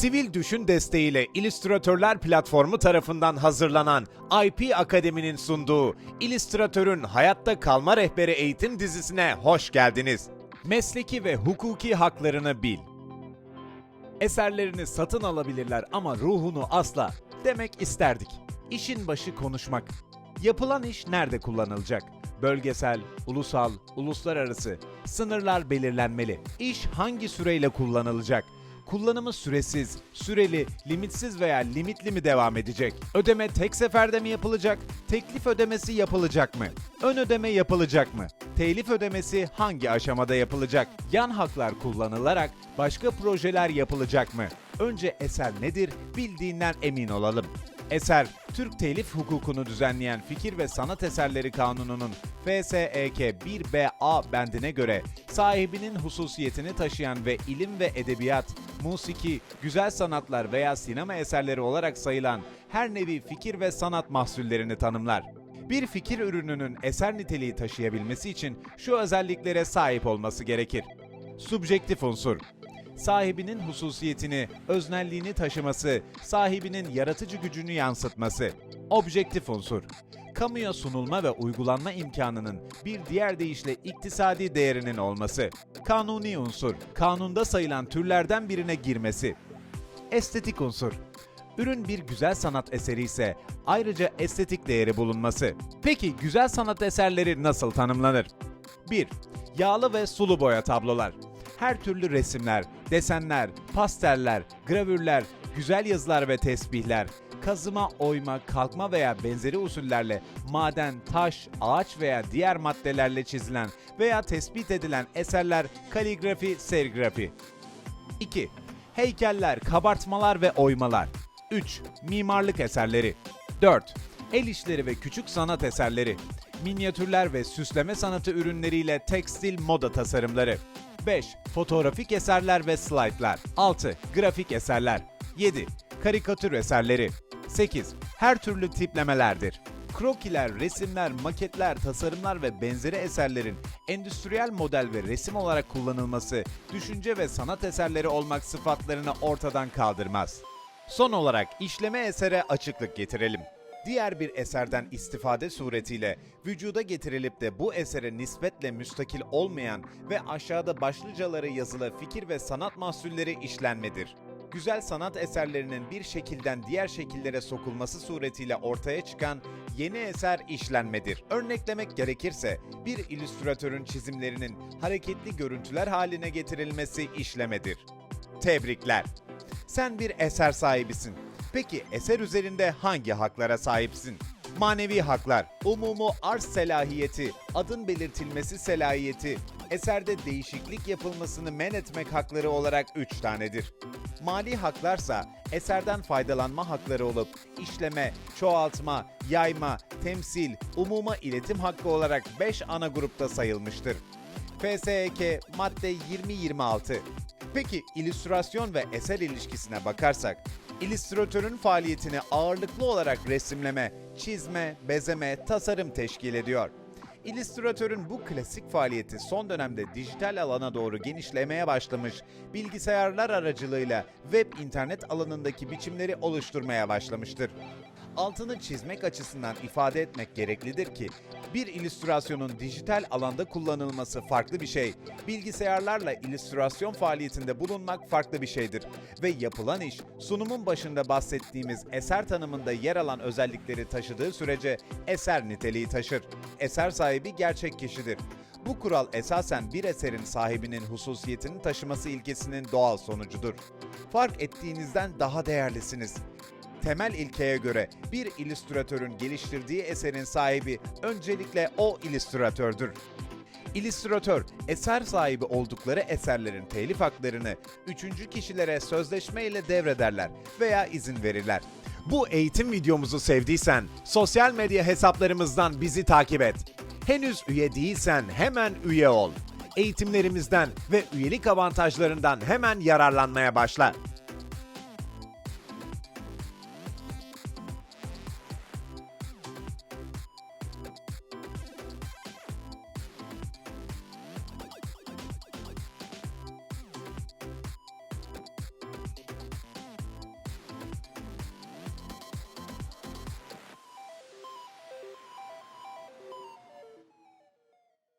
Sivil Düşün desteğiyle İllüstratörler platformu tarafından hazırlanan IP Akademi'nin sunduğu İllüstratörün Hayatta Kalma Rehberi eğitim dizisine hoş geldiniz. Mesleki ve hukuki haklarını bil. Eserlerini satın alabilirler ama ruhunu asla demek isterdik. İşin başı konuşmak. Yapılan iş nerede kullanılacak? Bölgesel, ulusal, uluslararası sınırlar belirlenmeli. İş hangi süreyle kullanılacak? Kullanımı süresiz, süreli, limitsiz veya limitli mi devam edecek? Ödeme tek seferde mi yapılacak? Teklif ödemesi yapılacak mı? Ön ödeme yapılacak mı? Telif ödemesi hangi aşamada yapılacak? Yan haklar kullanılarak başka projeler yapılacak mı? Önce eser nedir bildiğinden emin olalım. Eser, Türk telif hukukunu düzenleyen Fikir ve Sanat Eserleri Kanunu'nun FSEK 1BA bendine göre sahibinin hususiyetini taşıyan ve ilim ve edebiyat, musiki, güzel sanatlar veya sinema eserleri olarak sayılan her nevi fikir ve sanat mahsullerini tanımlar. Bir fikir ürününün eser niteliği taşıyabilmesi için şu özelliklere sahip olması gerekir. Subjektif unsur sahibinin hususiyetini, öznelliğini taşıması, sahibinin yaratıcı gücünü yansıtması. Objektif unsur. Kamuya sunulma ve uygulanma imkanının bir diğer deyişle iktisadi değerinin olması. Kanuni unsur. Kanunda sayılan türlerden birine girmesi. Estetik unsur. Ürün bir güzel sanat eseri ise ayrıca estetik değeri bulunması. Peki güzel sanat eserleri nasıl tanımlanır? 1. Yağlı ve sulu boya tablolar. Her türlü resimler, desenler, pasteller, gravürler, güzel yazılar ve tesbihler, kazıma, oyma, kalkma veya benzeri usullerle maden, taş, ağaç veya diğer maddelerle çizilen veya tespit edilen eserler kaligrafi, serigrafi. 2. Heykeller, kabartmalar ve oymalar. 3. Mimarlık eserleri. 4. El işleri ve küçük sanat eserleri. Minyatürler ve süsleme sanatı ürünleriyle tekstil moda tasarımları. 5. Fotoğrafik eserler ve slaytlar. 6. Grafik eserler. 7. Karikatür eserleri. 8. Her türlü tiplemelerdir. Krokiler, resimler, maketler, tasarımlar ve benzeri eserlerin endüstriyel model ve resim olarak kullanılması, düşünce ve sanat eserleri olmak sıfatlarını ortadan kaldırmaz. Son olarak işleme esere açıklık getirelim. Diğer bir eserden istifade suretiyle vücuda getirilip de bu esere nispetle müstakil olmayan ve aşağıda başlıcaları yazılı fikir ve sanat mahsulleri işlenmedir. Güzel sanat eserlerinin bir şekilden diğer şekillere sokulması suretiyle ortaya çıkan yeni eser işlenmedir. Örneklemek gerekirse bir illüstratörün çizimlerinin hareketli görüntüler haline getirilmesi işlemedir. Tebrikler. Sen bir eser sahibisin. Peki eser üzerinde hangi haklara sahipsin? Manevi haklar, umumu arz selahiyeti, adın belirtilmesi selahiyeti, eserde değişiklik yapılmasını men etmek hakları olarak 3 tanedir. Mali haklarsa eserden faydalanma hakları olup işleme, çoğaltma, yayma, temsil, umuma iletim hakkı olarak 5 ana grupta sayılmıştır. FSEK madde 20-26 Peki illüstrasyon ve eser ilişkisine bakarsak, illüstratörün faaliyetini ağırlıklı olarak resimleme, çizme, bezeme, tasarım teşkil ediyor. İllüstratörün bu klasik faaliyeti son dönemde dijital alana doğru genişlemeye başlamış, bilgisayarlar aracılığıyla web internet alanındaki biçimleri oluşturmaya başlamıştır altını çizmek açısından ifade etmek gereklidir ki bir illüstrasyonun dijital alanda kullanılması farklı bir şey, bilgisayarlarla illüstrasyon faaliyetinde bulunmak farklı bir şeydir ve yapılan iş sunumun başında bahsettiğimiz eser tanımında yer alan özellikleri taşıdığı sürece eser niteliği taşır. Eser sahibi gerçek kişidir. Bu kural esasen bir eserin sahibinin hususiyetini taşıması ilkesinin doğal sonucudur. Fark ettiğinizden daha değerlisiniz temel ilkeye göre bir illüstratörün geliştirdiği eserin sahibi öncelikle o illüstratördür. İllüstratör, eser sahibi oldukları eserlerin telif haklarını üçüncü kişilere sözleşme ile devrederler veya izin verirler. Bu eğitim videomuzu sevdiysen sosyal medya hesaplarımızdan bizi takip et. Henüz üye değilsen hemen üye ol. Eğitimlerimizden ve üyelik avantajlarından hemen yararlanmaya başla.